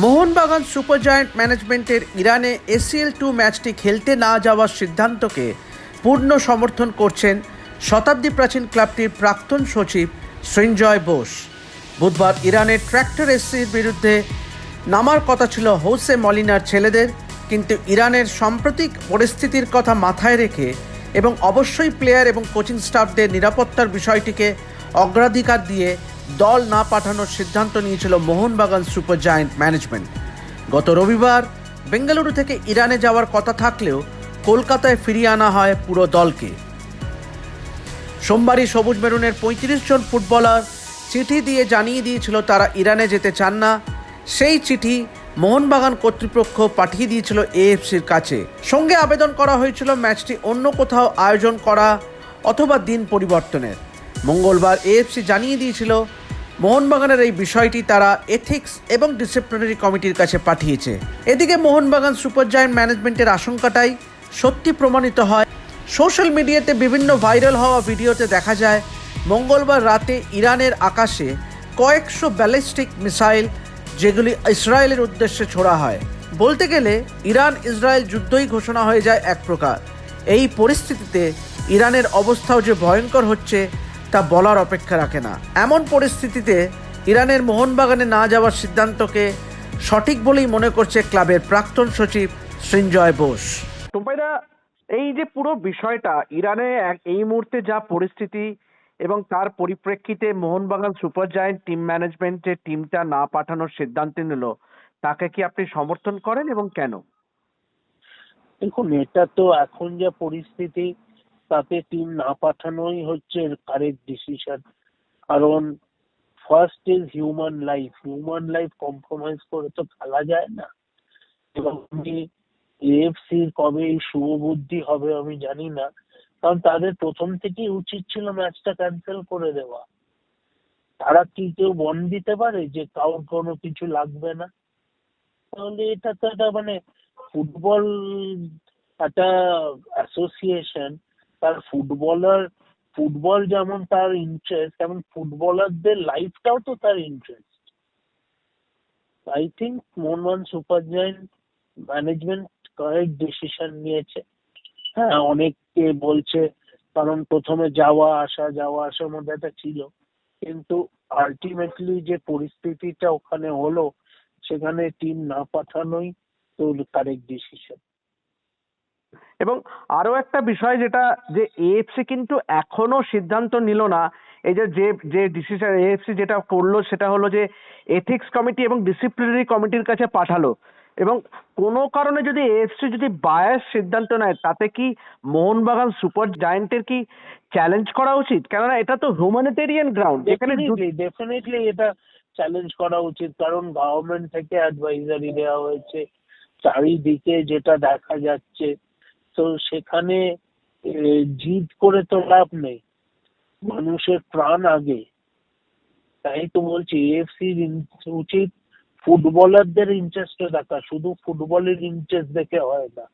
Mohun Bagan super giant ম্যানেজমেন্টের ইরানে ACL two ম্যাচটি খেলতে না যাওয়ার সিদ্ধান্তকে পূর্ণ সমর্থন করছেন শতাব্দী প্রাচীন ক্লাবটির প্রাক্তন সচিব সৃঞ্জয় বোস। বুধবার ইরানের ট্র্যাক্টর এসসির বিরুদ্ধে নামার কথা ছিল হোসে মলিনার ছেলেদের, কিন্তু ইরানের সাম্প্রতিক পরিস্থিতির কথা মাথায় রেখে এবং অবশ্যই প্লেয়ার এবং কোচিং স্টাফদের নিরাপত্তার বিষয়টিকে অগ্রাধিকার দিয়ে দল না পাঠানোর সিদ্ধান্ত নিয়েছিল মোহনবাগান সুপার জায়ান্ট ম্যানেজমেন্ট। গত রবিবার বেঙ্গালুরু থেকে ইরানে যাওয়ার কথা থাকলেও কলকাতায় ফিরিয়ে আনা হয় পুরো দলকে। সোমবারই সবুজ মেরুনের পঁয়ত্রিশ জন ফুটবলার চিঠি দিয়ে জানিয়ে দিয়েছিল তারা ইরানে যেতে চান না। সেই চিঠি মোহনবাগান কর্তৃপক্ষ পাঠিয়ে দিয়েছিল এএফসির কাছে। সঙ্গে আবেদন করা হয়েছিল ম্যাচটি অন্য কোথাও আয়োজন করা অথবা দিন পরিবর্তনের। মঙ্গলবার এএফসি জানিয়ে দিয়েছিল, মোহনবাগানের এই বিষয়টি তারা এথিক্স এবং ডিসিপ্লিনারি কমিটির কাছে পাঠিয়েছে। এদিকে মোহনবাগান সুপার জায়ান্ট ম্যানেজমেন্টের আশঙ্কাটাই সত্যি প্রমাণিত হয়। সোশ্যাল মিডিয়াতে বিভিন্ন ভাইরাল হওয়া ভিডিওতে দেখা যায়, মঙ্গলবার রাতে ইরানের আকাশে কয়েকশো ব্যালিস্টিক মিসাইল, যেগুলি ইসরায়েলের উদ্দেশ্যে ছোড়া হয়। বলতে গেলে ইরান ইসরায়েল যুদ্ধই ঘোষণা হয়ে যায় এক প্রকার। এই পরিস্থিতিতে ইরানের অবস্থাও যে ভয়ঙ্কর হচ্ছে তা বলার অপেক্ষা রাখে না। এমন পরিস্থিতিতে ইরানের মোহনবাগানে না যাওয়ার সিদ্ধান্তকে সঠিক বলেই মনে করছে ক্লাবের প্রাক্তন সচিব সৃঞ্জয় বোস। টোপাইদা এই যে পুরো বিষয়টা ইরানে এক- এই মুহূর্তে যা পরিস্থিতি এবং তার পরিপ্রেক্ষিতে মোহনবাগান সুপার জায়ান্ট টিম ম্যানেজমেন্টের টিমটা না পাঠানোর সিদ্ধান্ত নিল তাকে কি আপনি সমর্থন করেন এবং কেন? দেখুন এটা তো এখন যা পরিস্থিতি তাতে টিম না পাঠানোই হচ্ছে কারেক্ট ডিসিশন কারণ first is human life human life compromise করে তো খেলা যায় না। এবং আমি এএফসির কবে এই শুভবুদ্ধি হবে আমি জানি না। কারণ তাদের প্রথম থেকেই উচিত ছিল ম্যাচটা ক্যান্সেল করে দেওয়া। তারা কি কেউ বন দিতে পারে যে কারোর কোনো কিছু লাগবে না? তাহলে এটা তো একটা মানে ফুটবল একটা অ্যাসোসিয়েশন তার ফুটবলার ফুটবল যেমন তার ইন্টারেস্ট তেমন ফুটবলারদের লাইফটাও তো তার interest I think Mohun Bagan super giant management correct decision নিয়েছে। হ্যাঁ অনেকে বলছে, কারণ প্রথমে যাওয়া, আসা, যাওয়া, আসার মধ্যে একটা ছিল। কিন্তু আলটিমেটলি যে পরিস্থিতিটা ওখানে হলো, সেখানে টিম না পাঠানোই তো কারেক্ট ডিসিশন এবং আরও একটা বিষয় যেটা, যে এএফসি কিন্তু এখনও সিদ্ধান্ত নিল না, এই যে যে যে ডিসিশন এএফসি যেটা করল সেটা হলো যে এথিক্স কমিটি এবং ডিসিপ্লিনারি কমিটির কাছে পাঠালো। এবং কোনো কারণে যদি এএফসি যদি বায়াস সিদ্ধান্ত নেয়, তাতে কি মোহনবাগান সুপার জায়ান্টের কি চ্যালেঞ্জ করা উচিত? কেননা এটা তো হিউম্যানিটেরিয়ান গ্রাউন্ড এখানে ডেফিনেটলি এটা চ্যালেঞ্জ করা উচিত। কারণ গভর্নমেন্ট থেকে অ্যাডভাইজারি দেওয়া হয়েছে। চারিদিকে যেটা দেখা যাচ্ছে তো সেখানে জিদ করে তো লাভ নেই। মানুষের প্রাণ আগে। তাই তো বলছি এফসি উচিত ফুটবলারদের ইন্টারেস্ট দেখা। শুধু ফুটবলের ইন্টারেস্ট দেখে হয় না।